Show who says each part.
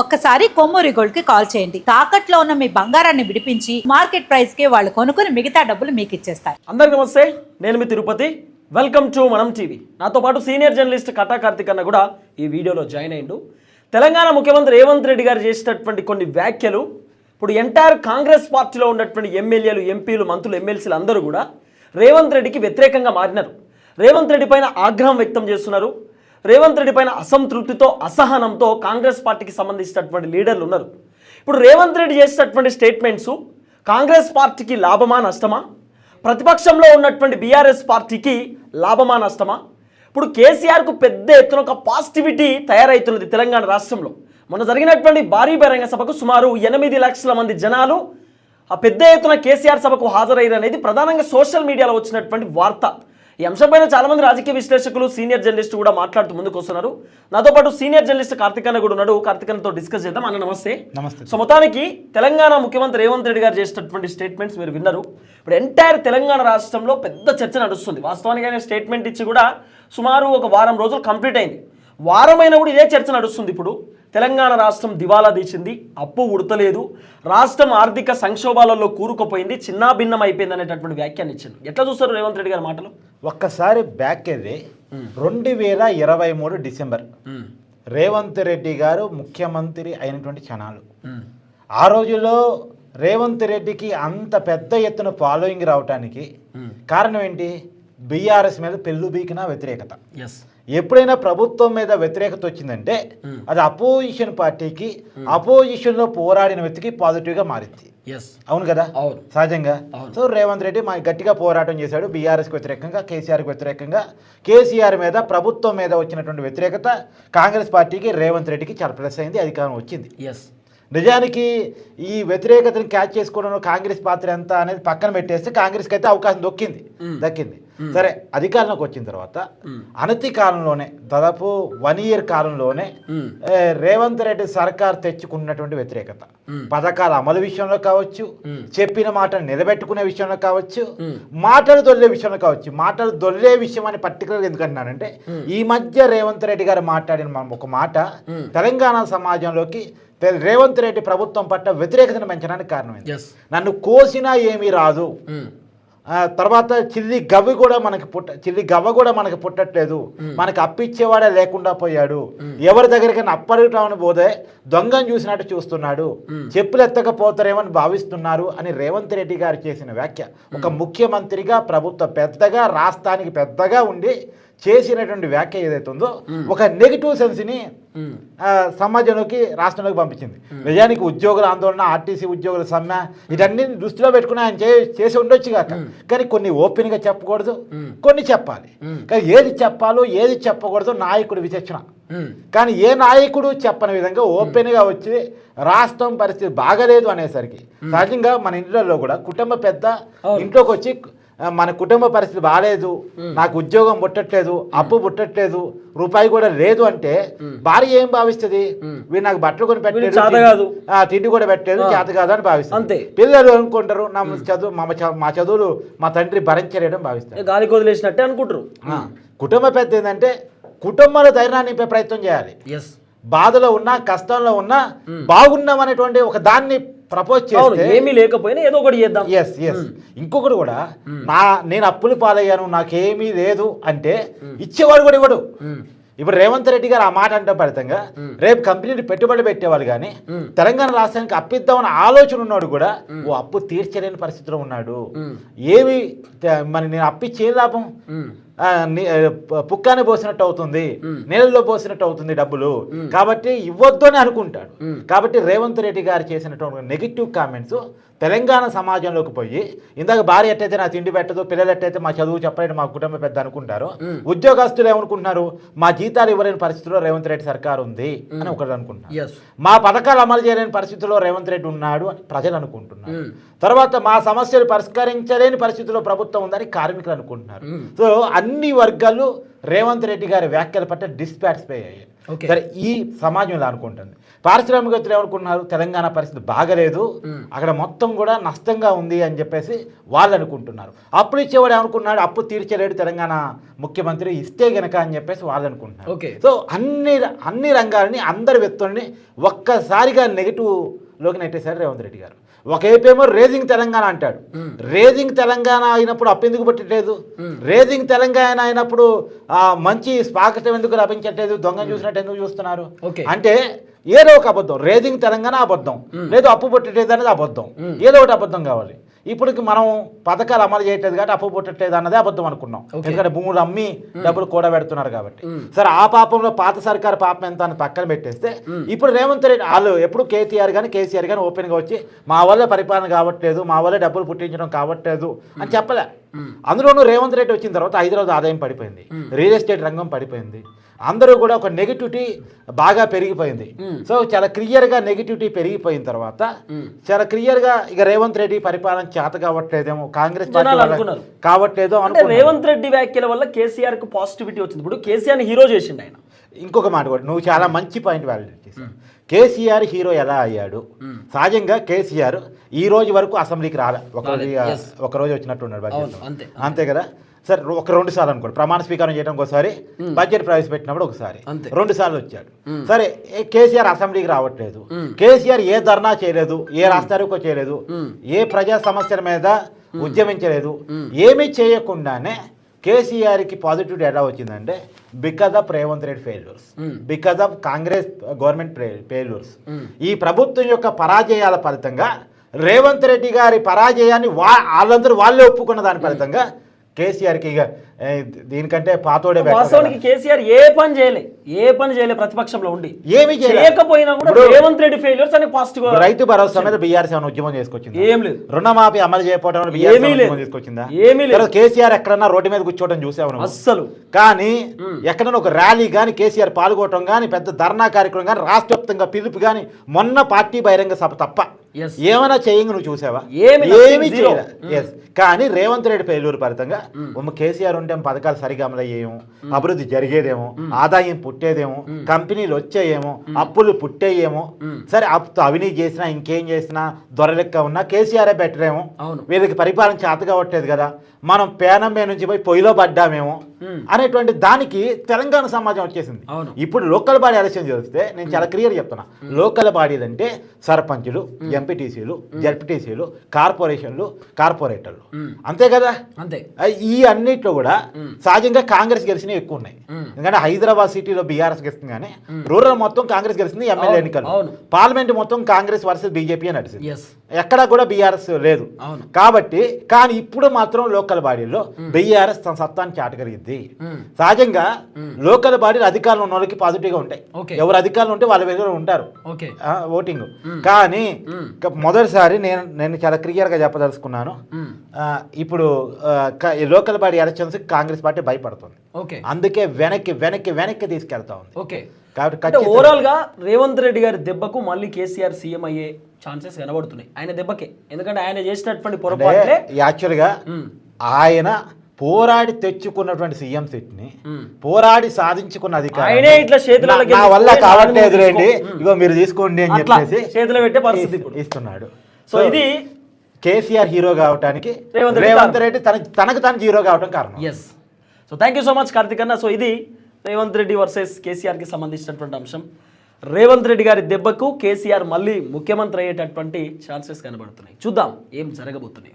Speaker 1: ఒక్కసారి కొమ్మూరి గోల్డ్కి కాల్ చేయండి. తాకట్లో ఉన్న మీ బంగారాన్ని విడిపించి మార్కెట్ ప్రైస్కి వాళ్ళు కొనుక్కుని మిగతా డబ్బులు మీకు ఇచ్చేస్తారు.
Speaker 2: అందరికి నమస్తే నేను మీ Tirupati. Welcome to Manam TV. నాతో పాటు సీనియర్ జర్నలిస్ట్ కటా కార్తిక్ అన్న కూడా ఈ వీడియోలో జాయిన్ అయ్యిండు. తెలంగాణ ముఖ్యమంత్రి రేవంత్ రెడ్డి గారు చేసినటువంటి కొన్ని వ్యాఖ్యలు ఇప్పుడు ఎంటైర్ కాంగ్రెస్ పార్టీలో ఉన్నటువంటి ఎమ్మెల్యేలు ఎంపీలు మంత్రులు ఎమ్మెల్సీలు అందరూ కూడా రేవంత్ రెడ్డికి వ్యతిరేకంగా మారినారు. రేవంత్ రెడ్డి పైన ఆగ్రహం వ్యక్తం చేస్తున్నారు. రేవంత్ రెడ్డి పైన అసంతృప్తితో అసహనంతో కాంగ్రెస్ పార్టీకి సంబంధించినటువంటి లీడర్లు ఉన్నారు. ఇప్పుడు రేవంత్ రెడ్డి చేసినటువంటి స్టేట్మెంట్స్ కాంగ్రెస్ పార్టీకి లాభమా నష్టమా? ప్రతిపక్షంలో ఉన్నటువంటి బీఆర్ఎస్ పార్టీకి లాభమా నష్టమా? ఇప్పుడు కేసీఆర్కు పెద్ద ఎత్తున ఒక పాజిటివిటీ తయారవుతున్నది తెలంగాణ రాష్ట్రంలో. మొన్న జరిగినటువంటి భారీ బహిరంగ సభకు సుమారు ఎనిమిది లక్షల మంది జనాలు ఆ పెద్ద ఎత్తున కేసీఆర్ సభకు హాజరయ్యారు అనేది ప్రధానంగా సోషల్ మీడియాలో వచ్చినటువంటి వార్త. ఈ అంశంపైన చాలా మంది రాజకీయ విశ్లేషకులు సీనియర్ జర్నలిస్టు కూడా మాట్లాడుతూ ముందుకు వస్తున్నారు. నాతో పాటు సీనియర్ జర్నలిస్ట్ కార్తికన్న కూడా ఉన్నాడు. కార్తికన్నతో డిస్కస్ చేద్దాం. అన్న నమస్తే.
Speaker 3: నమస్తే.
Speaker 2: సో మొత్తానికి తెలంగాణ ముఖ్యమంత్రి రేవంత్ రెడ్డి గారు చేసినటువంటి స్టేట్మెంట్స్ మీరు విన్నారు. ఇప్పుడు ఎంటైర్ తెలంగాణ రాష్ట్రంలో పెద్ద చర్చ నడుస్తుంది. వాస్తవానికి ఆయన స్టేట్మెంట్ ఇచ్చి కూడా సుమారు ఒక వారం రోజులు కంప్లీట్ అయింది. వారమైన కూడా ఇదే చర్చ నడుస్తుంది ఇప్పుడు. తెలంగాణ రాష్ట్రం దివాలా తీసింది. అప్పు ఉడతలేదు. రాష్ట్రం ఆర్థిక సంక్షోభాలలో కూరుకుపోయింది. చిన్నాభిన్నం అయిపోయింది అనేటటువంటి వ్యాఖ్యాన్ని ఇచ్చింది ఎట్లా చూస్తారు రేవంత్ రెడ్డి గారి మాటలు?
Speaker 3: ఒక్కసారి బ్యాక్ వెళ్ళి రెండు వేల ఇరవై మూడు డిసెంబర్ రేవంత్ రెడ్డి గారు ముఖ్యమంత్రి అయినటువంటి క్షణాలు. ఆ రోజుల్లో రేవంత్ రెడ్డికి అంత పెద్ద ఎత్తున ఫాలోయింగ్ రావటానికి కారణం ఏంటి? బీఆర్ఎస్ మీద పెళ్ళు బీకిన వ్యతిరేకత.
Speaker 2: ఎస్
Speaker 3: ఎప్పుడైనా ప్రభుత్వం మీద వ్యతిరేకత వచ్చిందంటే అది అపోజిషన్ పార్టీకి అపోజిషన్లో పోరాడిన వ్యక్తికి పాజిటివ్గా మారింది.
Speaker 2: ఎస్
Speaker 3: అవును కదా?
Speaker 2: అవును.
Speaker 3: సహజంగా?
Speaker 2: అవును.
Speaker 3: సో రేవంత్ రెడ్డి మా గట్టిగా పోరాటం చేశాడు బీఆర్ఎస్కి వ్యతిరేకంగా కేసీఆర్కి వ్యతిరేకంగా. కేసీఆర్ మీద ప్రభుత్వం మీద వచ్చినటువంటి వ్యతిరేకత కాంగ్రెస్ పార్టీకి రేవంత్ రెడ్డికి చాలా ప్లస్ అయింది అధికారం వచ్చింది.
Speaker 2: ఎస్
Speaker 3: నిజానికి ఈ వ్యతిరేకతను క్యాచ్ చేసుకోవడంలో కాంగ్రెస్ పాత్ర ఎంత అనేది పక్కన పెట్టేస్తే కాంగ్రెస్కి అయితే అవకాశం దొక్కింది. దక్కింది. సరే అధికారంలోకి వచ్చిన తర్వాత అనతి కాలంలోనే దాదాపు వన్ ఇయర్ కాలంలోనే రేవంత్ రెడ్డి సర్కార్ తెచ్చుకున్నటువంటి వ్యతిరేకత. పథకాల అమలు విషయంలో కావచ్చు చెప్పిన మాటలు నిలబెట్టుకునే విషయంలో కావచ్చు మాటలు దొల్లే విషయంలో కావచ్చు. మాటలు దొల్లే విషయం అని పర్టికులర్గా ఎందుకంటున్నానంటే ఈ మధ్య రేవంత్ రెడ్డి గారు మాట్లాడిన మనం ఒక మాట తెలంగాణ సమాజంలోకి రేవంత్ రెడ్డి ప్రభుత్వం పట్ల వ్యతిరేకతను పెంచడానికి కారణమైంది నన్ను కోసినా ఏమీ రాదు. తర్వాత చిల్లి గవ్వి కూడా మనకి పుట్ట చిల్లి గవ్వ కూడా మనకి పుట్టట్లేదు. మనకి అప్పిచ్చేవాడే లేకుండా పోయాడు. ఎవరి దగ్గరికి అప్పడటామని పోతే దొంగను చూసినట్టు చూస్తున్నాడు. చెప్పులు ఎత్తకపోతారేమని భావిస్తున్నారు అని రేవంత్ రెడ్డి గారు చేసిన వ్యాఖ్య. ఒక ముఖ్యమంత్రిగా ప్రభుత్వ పెద్దగా రాష్ట్రానికి పెద్దగా ఉండి చేసినటువంటి వ్యాఖ్య ఏదైతే ఉందో ఒక నెగిటివ్ సెన్స్ని సమాజంలోకి రాష్ట్రంలోకి పంపించింది. నిజానికి ఉద్యోగుల ఆందోళన ఆర్టీసీ ఉద్యోగుల సమ్మె వీటన్ని దృష్టిలో పెట్టుకుని ఆయన చేసి ఉండొచ్చు కాక కానీ కొన్ని ఓపెన్గా చెప్పకూడదు కొన్ని చెప్పాలి. కానీ ఏది చెప్పాలో ఏది చెప్పకూడదు నాయకుడి విచక్షణ. కానీ ఏ నాయకుడు చెప్పని విధంగా ఓపెన్గా వచ్చి రాష్ట్రం పరిస్థితి బాగలేదు అనేసరికి సహజంగా మన ఇంట్లో కూడా కుటుంబ పెద్ద ఇంట్లోకి వచ్చి మన కుటుంబ పరిస్థితి బాగాలేదు నాకు ఉద్యోగం పుట్టట్లేదు అప్పు పుట్టట్లేదు రూపాయి కూడా లేదు అంటే భార్య ఏం భావిస్తుంది? వీడు నాకు బట్టలు కొని పెట్టలేదు
Speaker 2: చేత కాదు.
Speaker 3: ఆ, తిండి కూడా పెట్టలేదు చేత కాదు అని భావిస్తుంది.
Speaker 2: అంతే.
Speaker 3: పిల్లలు అనుకుంటారు నా చదువు మా చదువులు మా తండ్రి భరించలేడం భావిస్తారు.
Speaker 2: గాలి వదిలేసినట్టే అనుకుంటారు.
Speaker 3: కుటుంబ పెద్ద ఏంటంటే కుటుంబంలో ధైర్యాన్ని నింపే ప్రయత్నం చేయాలి. బాధలో ఉన్నా కష్టంలో ఉన్నా బాగున్నాం అనేటువంటి ఒక దాన్ని ప్రపోజ్ చేస్తే
Speaker 2: ఏమీ లేకపోయినా ఏదో ఒకటి చేద్దాం.
Speaker 3: ఎస్ ఎస్ ఇంకొకటి కూడా నా నేను అప్పులు పాలయ్యాను నాకేమీ లేదు అంటే ఇచ్చేవాడు కూడా ఇవ్వడు. ఇప్పుడు రేవంత్ రెడ్డి గారు ఆ మాట అంటే ఫలితంగా రేపు కంపెనీని పెట్టుబడి పెట్టేవాళ్ళు కానీ తెలంగాణ రాష్ట్రానికి అప్పిద్దామని ఆలోచన ఉన్నాడు కూడా ఓ అప్పు తీర్చలేని పరిస్థితిలో ఉన్నాడు. ఏమి మరి నేను అప్పిచ్చే లాభం? పుక్కాని పోసినట్టు అవుతుంది. నీళ్ళలో పోసినట్టు అవుతుంది డబ్బులు. కాబట్టి ఇవ్వద్దు అని అనుకుంటాడు. కాబట్టి రేవంత్ రెడ్డి గారు చేసినటువంటి నెగిటివ్ కామెంట్స్ తెలంగాణ సమాజంలోకి పోయి ఇందాక భార్య ఎట్టయితే నా తిండి పెట్టదు పిల్లలు ఎట్టయితే మా చదువు చెప్పలేదు మా కుటుంబ పెద్ద అనుకుంటారు ఉద్యోగస్తులు ఏమనుకుంటున్నారు? మా జీతాలు ఇవ్వలేని పరిస్థితిలో రేవంత్ రెడ్డి సర్కార్ ఉంది అని ఒకరు అనుకుంటున్నారు. మా పథకాలు అమలు చేయలేని పరిస్థితిలో రేవంత్ రెడ్డి ఉన్నాడు అని ప్రజలు అనుకుంటున్నారు. తర్వాత మా సమస్యలు పరిష్కరించలేని పరిస్థితిలో ప్రభుత్వం ఉందని కార్మికులు అనుకుంటున్నారు. సో అన్ని వర్గాలు రేవంత్ రెడ్డి గారి వ్యాఖ్యల పట్ల డిస్పాటిస్ఫై అయ్యాయి. సరే ఈ సమాజం ఇలా అనుకుంటుంది. పారిశ్రామికవేత్తలు ఏమనుకుంటున్నారు? తెలంగాణ పరిస్థితి బాగలేదు. అక్కడ మొత్తం కూడా నష్టంగా ఉంది అని చెప్పేసి వాళ్ళు అనుకుంటున్నారు. అప్పులు ఇచ్చేవాడు ఏమనుకున్నాడు అప్పు తీర్చలేడు తెలంగాణ ముఖ్యమంత్రి ఇస్తే గనక అని చెప్పేసి వాళ్ళు అనుకుంటున్నారు. సో అన్ని అన్ని రంగాలని అందరి వ్యక్తుల్ని ఒక్కసారిగా నెగిటివ్లోకి నెట్టేశారు రేవంత్ రెడ్డి గారు. ఒకవైపు ఏమో రేజింగ్ తెలంగాణ అంటాడు. రేజింగ్ తెలంగాణ అయినప్పుడు అప్పు ఎందుకు పట్టట్లేదు? రేజింగ్ తెలంగాణ అయినప్పుడు ఆ మంచి స్వాగతం ఎందుకు లభించట్లేదు? దొంగ చూసినట్టు ఎందుకు చూస్తున్నారు. అంటే ఏదో ఒక అబద్ధం. రేజింగ్ తెలంగాణ అబద్ధం. లేదు అప్పు పుట్టట్లేదు అనేది అబద్ధం. ఏదో ఒకటి అబద్ధం కావాలి. ఇప్పుడు మనం పథకాలు అమలు చేయట్లేదు కాబట్టి అప్పు పుట్టట్లేదు అన్నదే అబద్ధం అనుకున్నాం. ఎందుకంటే భూములు అమ్మి డబ్బులు కూడా పెడుతున్నారు కాబట్టి. సరే ఆ పాపంలో పాత సర్కారు పాపం ఎంత అని పక్కన పెట్టేస్తే ఇప్పుడు రేవంత్ రెడ్డి వాళ్ళు ఎప్పుడు కేటీఆర్ కానీ కేసీఆర్ కానీ ఓపెన్గా వచ్చి మా వల్ల పరిపాలన కావట్లేదు మా వల్ల డబ్బులు పుట్టించడం కావట్లేదు అని చెప్పలే. అందులోనూ రేవంత్ రెడ్డి వచ్చిన తర్వాత హైదరాబాద్ ఆదాయం పడిపోయింది. రియల్ ఎస్టేట్ రంగం పడిపోయింది. అందరూ కూడా ఒక నెగిటివిటీ బాగా పెరిగిపోయింది. సో చాలా క్లియర్గా నెగిటివిటీ పెరిగిపోయిన తర్వాత చాలా క్లియర్గా ఇక రేవంత్ రెడ్డి పరిపాలన చేత కావట్లేదేమో కాంగ్రెస్ పార్టీ. కావట్లేదో
Speaker 2: అంటే రేవంత్ రెడ్డి వ్యాఖ్యల వల్ల కేసీఆర్కు పాజిటివిటీ వచ్చింది. ఇప్పుడు కేసీఆర్ హీరో చేసిండు ఆయన.
Speaker 3: ఇంకొక మాట కూడా నువ్వు చాలా మంచి పాయింట్ వ్యాలిడేట్ చేశావు కేసీఆర్ హీరో ఎలా అయ్యాడు? సహజంగా కేసీఆర్ ఈ రోజు వరకు అసెంబ్లీకి రాలే. ఒక రోజు వచ్చినట్టున్నాడు.
Speaker 2: అంతే
Speaker 3: కదా? సరే ఒక రెండు సార్లు అనుకోండి. ప్రమాణ స్వీకారం చేయడం ఒకసారి బడ్జెట్ ప్రవేశపెట్టినప్పుడు ఒకసారి. రెండు సార్లు వచ్చాడు. సరే కేసీఆర్ అసెంబ్లీకి రావట్లేదు. కేసీఆర్ ఏ ధర్నా చేయలేదు ఏ రాస్తారోకో చేయలేదు ఏ ప్రజా సమస్యల మీద ఉద్యమించలేదు ఏమీ చేయకుండానే కేసీఆర్కి పాజిటివిటీ ఎలా వచ్చిందంటే because of Revanth Reddy failures because of Congress government failures ఈ ప్రభుత్వం యొక్క పరాజయాల ఫలితంగా రేవంత్ రెడ్డి గారి పరాజయాన్ని వా వాళ్ళందరూ వాళ్ళే ఒప్పుకున్న దాని ఫలితంగా కేసీఆర్కి ఇక దీనికంటే పాతోడే
Speaker 2: వాస్తవానికి. కేసీఆర్ ఏ పని చేయలే ఏ పని చేయలే ప్రతిపక్షంలో ఉండి
Speaker 3: ఏమీ.
Speaker 2: చేయకపోయినా కూడా రేవంత్ రెడ్డి ఫెయిల్యూర్స్ అని పాజిటివ్
Speaker 3: రైతు భరోసా మీద బీఆర్సీ ఏమైనా ఉద్యమం చేసుకొచ్చింది
Speaker 2: ఏం లేదు
Speaker 3: రుణమాఫీ అమలు చేయకపోవడం బీఆర్సీ. ఉద్యమం తీసుకొచ్చిందా
Speaker 2: ఏమీ లేదు.
Speaker 3: కేసీఆర్ ఎక్కడన్నా రోడ్డు మీద కూర్చోవడం నువ్వు?
Speaker 2: అస్సలు
Speaker 3: కానీ ఎక్కడైనా ఒక ర్యాలీ కానీ కేసీఆర్ పాల్గొనడం కానీ పెద్ద ధర్నా కార్యక్రమం కానీ రాష్ట్ర వ్యాప్తంగా పిలుపు కానీ మొన్న పార్టీ బహిరంగ సభ తప్ప. ఏమైనా చేయంగా నువ్వు చూసావా?
Speaker 2: ఏమీ
Speaker 3: ఎస్ కానీ రేవంత్ రెడ్డి పేలూరు ఫలితంగా ఉమ్మ కేసీఆర్ ఉంటే పథకాలు సరిగా అమలయ్యేమో అభివృద్ధి జరిగేదేమో ఆదాయం పుట్టేదేమో కంపెనీలు వచ్చేయేమో అప్పులు పుట్టేయేమో సరే అప్పు అవినీతి చేసినా ఇంకేం చేసినా దొరలెక్క ఉన్నా కేసీఆరే బెటర్ ఏమో
Speaker 2: అవును.
Speaker 3: వీళ్ళకి పరిపాలన చేత కావట్లేదు కదా. మనం పేనం మీద నుంచి పోయి పొయ్యిలో పడ్డామేమో
Speaker 2: మ్మ్.
Speaker 3: అనేటువంటి దానికి తెలంగాణ సమాజం వచ్చేసింది. ఇప్పుడు లోకల్ బాడీ ఎలక్షన్ చేస్తే నేను చాలా క్లియర్ చెప్తున్నా. లోకల్ బాడీలు అంటే సర్పంచులు ఎంపీటీసీలు జడ్పీటీసీలు కార్పొరేషన్లు కార్పొరేటర్లు. అంతే కదా?
Speaker 2: అంతే.
Speaker 3: ఈ అన్నిట్లో కూడా సహజంగా కాంగ్రెస్ గెలిచినవి ఎక్కువ ఉన్నాయి. ఎందుకంటే హైదరాబాద్ సిటీలో బీఆర్ఎస్ గెలిచింది కానీ రూరల్ మొత్తం కాంగ్రెస్ గెలిచింది ఎమ్మెల్యే ఎన్నికలు. పార్లమెంట్ మొత్తం కాంగ్రెస్ వర్సెస్ బీజేపీ అని నడిచింది ఎక్కడా కూడా బీఆర్ఎస్ లేదు. కాబట్టి కానీ ఇప్పుడు మాత్రం లోకల్ బాడీలో బీఆర్ఎస్ తన సత్తాన్ని చాటగలిగింది సహజంగా లోకల్ బాడీలు అధికారంలో ఉన్న వాళ్ళకి పాజిటివ్గా ఉంటాయి.
Speaker 2: Okay.
Speaker 3: ఎవరు అధికారంలో ఉంటే వాళ్ళ దగ్గర ఉంటారు. ఓటింగ్ కానీ మొదటిసారి నేను నేను చాలా క్లియర్గా చెప్పదలుచుకున్నాను. ఇప్పుడు local body elections Congress party భయపడుతుంది. అందుకే వెనక్కి వెనక్కి వెనక్కి తీసుకెళ్తా ఉంది.
Speaker 2: ఓకే.
Speaker 3: కాబట్టి
Speaker 2: ఓవరాల్గా రేవంత్ రెడ్డి గారి దెబ్బకు మళ్ళీ కేసీఆర్ సీఎం అయ్యే ఛాన్సెస్ కనబడుతున్నాయి. ఆయన దెబ్బకే. ఎందుకంటే ఆయన చేసినటువంటి పొరపాట్లే.
Speaker 3: అంటే యాక్చువల్గా. ఆయన పోరాడి తెచ్చుకున్నటువంటి సీఎం సీట్ని
Speaker 2: మ్మ్.
Speaker 3: పోరాడి సాధించుకున్న అధికారం
Speaker 2: ఇట్లా
Speaker 3: నా వల్ల కావట్లేదు. రండి. ఇగో మీరు తీసుకోండి అని చెప్పేసి
Speaker 2: చేతిలో పెట్టే పరిస్థితి
Speaker 3: ఇస్తున్నాడు.
Speaker 2: సో ఇది
Speaker 3: కేసీఆర్ హీరో కావటానికి
Speaker 2: రేవంత్
Speaker 3: రెడ్డి తన తనకు తను హీరో కావటం కారణం.
Speaker 2: Yes so thank you so much Karthik అన్న. సో ఇది రేవంత్ రెడ్డి వర్సెస్ కేసీఆర్కి సంబంధించినటువంటి అంశం. రేవంత్ రెడ్డి గారి దెబ్బకు కేసీఆర్ మళ్ళీ ముఖ్యమంత్రి అయ్యేటటువంటి ఛాన్సెస్ కనబడుతున్నాయి. చూద్దాం ఏం జరగబోతున్నాయి.